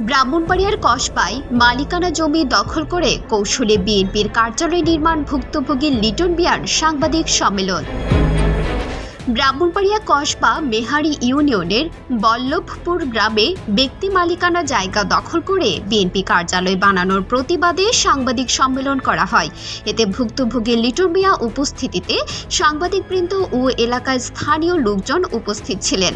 ব্রাহ্মণবাড়িয়ার কসবায় মালিকানা জমি দখল করে কৌশলে বিএনপির কার্যালয় নির্মাণ ভুক্তভোগী লিটন বিয়ার সাংবাদিক সম্মেলন। ব্রাহ্মণবাড়িয়া কসবা মেহারি ইউনিয়নের বল্লভপুর গ্রামে ব্যক্তি মালিকানা জায়গা দখল করে বিএনপি কার্যালয় বানানোর প্রতিবাদে সাংবাদিক সম্মেলন করা হয়। এতে ভুক্তভোগী লিটন মিয়া উপস্থিতিতে সাংবাদিকবৃন্দ ও এলাকায় স্থানীয় লোকজন উপস্থিত ছিলেন।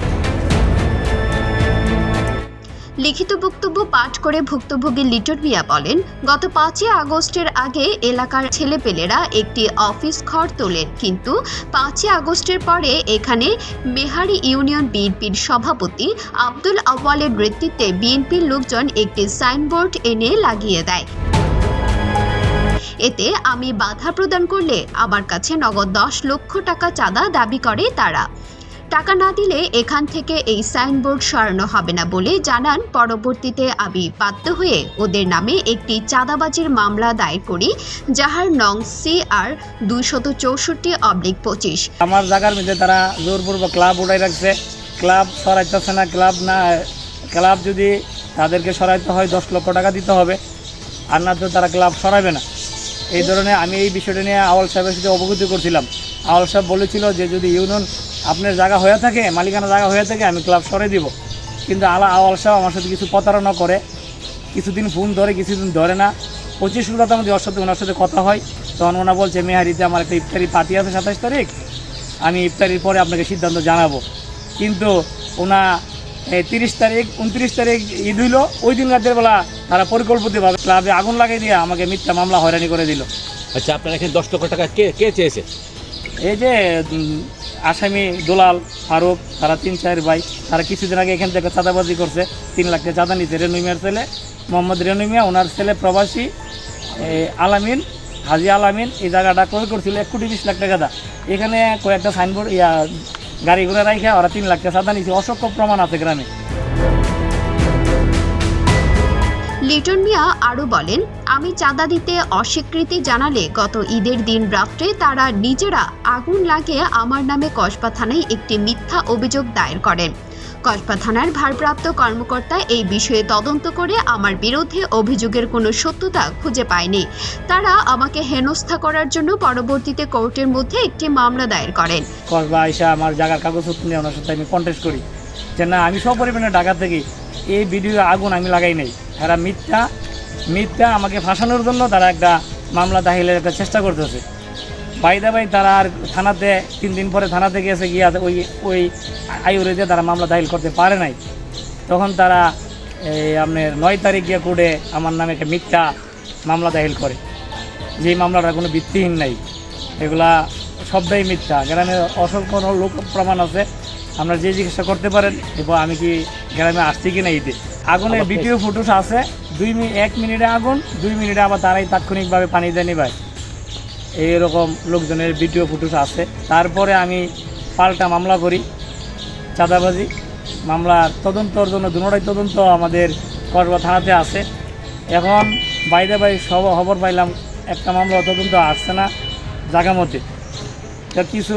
লিখিত বক্তব্য পাঠ করে ভুক্তভোগী লিটন মিয়া বলেন, গত পাঁচই আগস্টের আগে এলাকার ছেলেপেলেরা একটি অফিস ঘর তোলেন, কিন্তু পাঁচই আগস্টের পরে এখানে মেহারি ইউনিয়ন বিএনপির সভাপতি আব্দুল আওয়ালের নেতৃত্বে বিএনপির লোকজন একটি সাইনবোর্ড এনে লাগিয়ে দেয়। এতে আমি বাধা প্রদান করলে আমার কাছে নগদ দশ লক্ষ টাকা চাঁদা দাবি করে তারা। টাকা না দিলে এখান থেকে এই সাইনবোর্ড সরানো হবে না বলে জানান। পরবর্তীতে আমি বাধ্য হয়ে ওদের নামে একটি চাঁদাবাজির মামলা দায়ের করি, যাহার নং সি আর দুইশত চৌষট্টি অবলিক পঁচিশ। আমার জায়গার মধ্যে তারা জোরপূর্বক ক্লাব উঠাই রাখছে। ক্লাব সরাইতেছে না, ক্লাব না, ক্লাব যদি তাদেরকে সরাইতে হয়, দশ লক্ষ টাকা দিতে হবে। আর না তো তারা ক্লাব সরাবে না। এই ধরনের আমি এই বিষয়টা নিয়ে আওয়াল সাহেবের সাথে অবগত করছিলাম। আওয়াল সাহেব বলেছিল যে যদি ইউনিয়ন আপনার জায়গা হয়ে থাকে মালিকানা জায়গা হয়ে থাকে আমি ক্লাব সরে দিব। কিন্তু আলা আওয়াল সাহেব আমার সাথে কিছু প্রতারণা করে কিছুদিন ফোন ধরে কিছুদিন ধরে না। পঁচিশ সুদাতে আমাদের ওর সাথে ওনার সাথে কথা হয়। তখন ওনা বলছে মেহারিতে আমার একটা ইফতারি পার্টি আছে সাতাশ তারিখ। আমি ইফতারির পরে আপনাকে সিদ্ধান্ত জানাব। কিন্তু ওনা তিরিশ তারিখ উনত্রিশ তারিখ ঈদ হইল। ওই দিন রাতের বেলা তারা পরিকল্পিতভাবে ক্লাবে আগুন লাগিয়ে দিয়ে আমাকে মিথ্যা মামলা হয়রানি করে দিল। আচ্ছা আপনার এখানে দশ লক্ষ টাকা কে কে চেয়েছে? এই যে আসামি দুলাল ফারুক, তারা তিন, চার ভাই। তারা কিছুদিন আগে এখান থেকে চাঁদাবাজি করছে। তিন লাখ টাকা চাঁদা নিতে রেনু মিয়ার ছেলে, মোহাম্মদ রেনু মিয়া। ওনার ছেলে প্রবাসী আলামিন, হাজি আলামিন। এই জায়গাটা ক্রয় করছিল এক কোটি বিশ লাখ টাকা দা। এখানে কয়েকটা সাইনবোর্ড, ইয়া, গাড়ি ঘোড়া রাখা ওরা তিন লাখ টাকা চাঁদা নিচ্ছে অসংখ্য প্রমাণ আছে গ্রামে। লিটন মিয়া আরও বলেন, আমি চাঁদা দিতে অস্বীকৃতি জানালে গত ঈদের দিন রাত্রে তারা নিজেরা আগুন লাগিয়ে আমার নামে কসবা থানায় একটি মিথ্যা অভিযোগ দায়ের করেন। কসবা থানার ভারপ্রাপ্ত কর্মকর্তা এই বিষয়ে তদন্ত করে আমার বিরুদ্ধে অভিযোগের কোনো সত্যতা খুঁজে পায়নি। তারা আমাকে হেনস্থা করার জন্য পরবর্তীতে কোর্টের মধ্যে একটি মামলা দায়ের করেন। কসবা আইসা আমার জায়গার কাগজপত্র নিয়ে ওনার সাথে আমি কন্টেস্ট করি। যে না, আমি ঢাকা থেকে এই ভিডিও আগুন আমি লাগাই নাই। তারা মিথ্যা মিথ্যা আমাকে ফাঁসানোর জন্য তারা একটা মামলা দাখিলের একটা চেষ্টা করতেছে। বাইদা বাই তারা আর থানাতে, তিন দিন পরে থানাতে গিয়েছে, গিয়ে ওই ওই আয়ুরে দিয়ে তারা মামলা দাখিল করতে পারে নাই। তখন তারা, এই আপনার নয় তারিখ গিয়ে কোর্টে আমার নামে একটা মিথ্যা মামলা দাখিল করে। যেই মামলাটা কোনো ভিত্তিহীন নাই। এগুলা সবটাই মিথ্যা। গ্রামে অসংখ্য লোক প্রমাণ আছে। আপনারা যে জিজ্ঞাসা করতে পারেন এবং আমি কি গ্রামে আসছি কি না ঈদে? আগুনের ভিডিও ফুটেজ আছে। দুই মিনিট এক মিনিটে আগুন দুই মিনিটে আবার তারাই তাৎক্ষণিকভাবে পানি দেয় নিবায়। এইরকম লোকজনের ভিডিও ফুটেজ আছে। তারপরে আমি পাল্টা মামলা করি চাঁদাবাজি। মামলার তদন্তর জন্য দুটাই তদন্ত আমাদের কসবা থানাতে আছে। এখন বাইরে বাই সব খবর পাইলাম একটা মামলা তদন্ত আসছে না জায়গা মধ্যে তা কিছু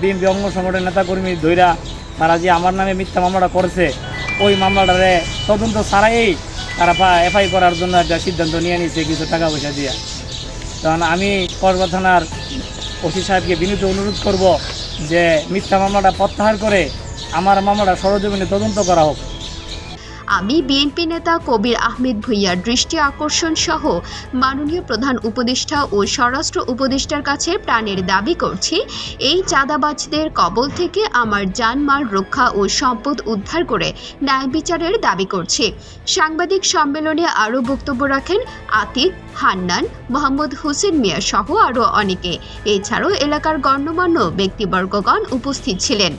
বিএনপি অঙ্গ সংগঠনের নেতাকর্মী ধৈরা তারা যে আমার নামে মিথ্যা মামলাটা করেছে ওই মামলাটারে তদন্ত ছাড়াই তারা এফআই করার জন্য একটা সিদ্ধান্ত নিয়ে নিয়েছে কিছু টাকা পয়সা দিয়ে। কারণ আমি কসবা থানার ওসি সাহেবকে বিনীত অনুরোধ করব যে মিথ্যা মামলাটা প্রত্যাহার করে আমার মামলাটা সরজমিনে তদন্ত করা হোক। আমি বিএনপি নেতা কবির আহমেদ ভুইয়ার দৃষ্টি আকর্ষণ সহ মাননীয় প্রধান উপদেষ্টা ও স্বরাষ্ট্র উপদেষ্টার কাছে প্রাণের দাবি করছি, এই চাঁদাবাজদের কবল থেকে আমার জানমাল রক্ষা ও সম্পদ উদ্ধার করে ন্যায় বিচারের দাবি করছি। সাংবাদিক সম্মেলনে আরও বক্তব্য রাখেন আতিক, হান্নান, মোহাম্মদ হোসেন মিয়া সহ আরও অনেকে। এছাড়াও এলাকার গণ্যমান্য ব্যক্তিবর্গগণ উপস্থিত ছিলেন।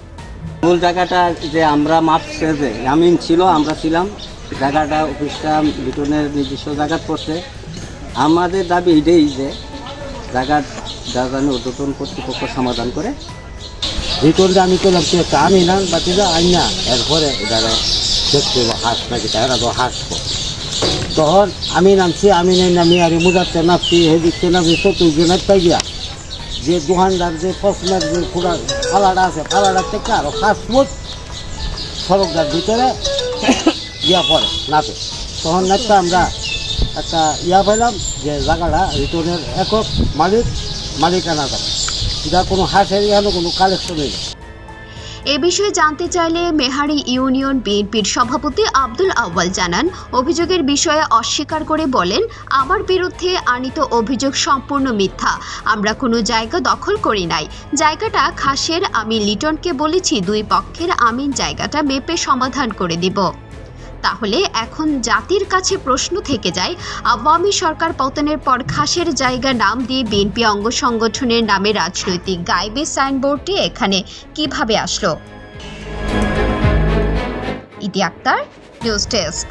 মূল জায়গাটা যে আমরা মাপ যে আমিন ছিল, আমরা ছিলাম। জায়গাটা, অফিসটা বিটনের নিজস্ব জায়গা পড়ছে। আমাদের দাবি এটাই যে, জায়গার জায়গা উদ্বোধন কর্তৃপক্ষ সমাধান করে। ভিতর আমি করলাম, সে একটা আমি না বাতি যা আই না, এরপরে যারা দেখতে হইবো হাঁস নাকি তারা তো হাসবো তখন আমি নামছি আমি নাই নামি আর মুজাতে নামছি হেদিকতে নামছি চতুর্জনের পাই গিয়া। যে দোকানদার, যে পশমের যে পুরা ফালাটা আছে ফালাটা থেকে আরও ফাস্ট ফুট সড়কটার ভিতরে ইয়া পড়ে, নাতে। তখন নাপটা আমরা একটা ইয়া পাইলাম যে জায়গাটা রিটার্নের একক মালিক মালিকানা যাবে যা কোনো হাসের ইয়ানো কোনো কালেকশন নেই এ বিষয়ে জানতে চাইলে মেহারি ইউনিয়ন বিএনপির সভাপতি আব্দুল আউয়াল জানান, অভিযোগের বিষয়ে অস্বীকার করে বলেন, আমার বিরুদ্ধে আনিত অভিযোগ সম্পূর্ণ মিথ্যা। আমরা কোনো জায়গা দখল করি নাই। জায়গাটা খাসের, আমি লিটনকে বলেছি দুই পক্ষের, আমিন জায়গাটা মেপে সমাধান করে দিব। তাহলে এখন জাতির কাছে প্রশ্ন থেকে যায়, আওয়ামী সরকার পতনের পর খাসের জায়গা নাম দিয়ে বিএনপি অঙ্গ সংগঠনের নামে রাজনৈতিক গাইবে সাইনবোর্ডটি এখানে কীভাবে আসলো? ইতি আক্তার, নিউজ ডেস্ক।